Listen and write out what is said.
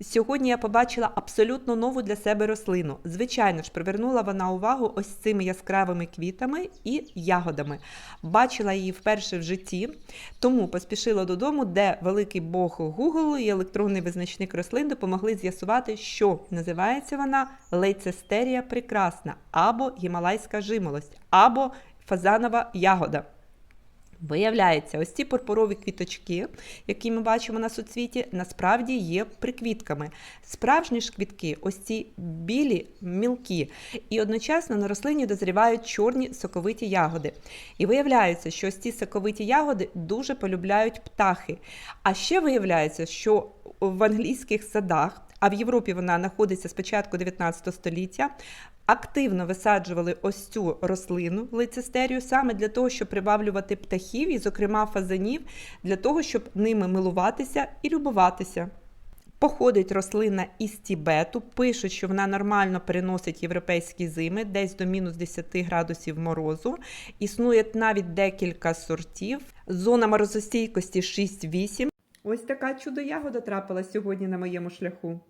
Сьогодні я побачила абсолютно нову для себе рослину. Звичайно ж, привернула вона увагу ось цими яскравими квітами і ягодами. Бачила її вперше в житті, тому поспішила додому, де великий бог Google і електронний визначник рослин допомогли з'ясувати, що називається вона лейцестерія прекрасна, або гімалайська жимолость, або фазанова ягода. Виявляється, ось ці пурпурові квіточки, які ми бачимо на суцвіті, насправді є приквітками. Справжні ж квітки, ось ці білі, мілкі, і одночасно на рослині дозрівають чорні соковиті ягоди. І виявляється, що ось ці соковиті ягоди дуже полюбляють птахи. А ще виявляється, що в англійських садах, а в Європі вона знаходиться з початку 19 століття, активно висаджували ось цю рослину лицестерію саме для того, щоб приваблювати птахів, і, зокрема, фазанів, для того, щоб ними милуватися і любуватися. Походить рослина із Тібету, пишуть, що вона нормально переносить європейські зими, десь до мінус 10 градусів морозу. Існує навіть декілька сортів. Зона морозостійкості 6-8. Ось така чудо-ягода трапилась сьогодні на моєму шляху.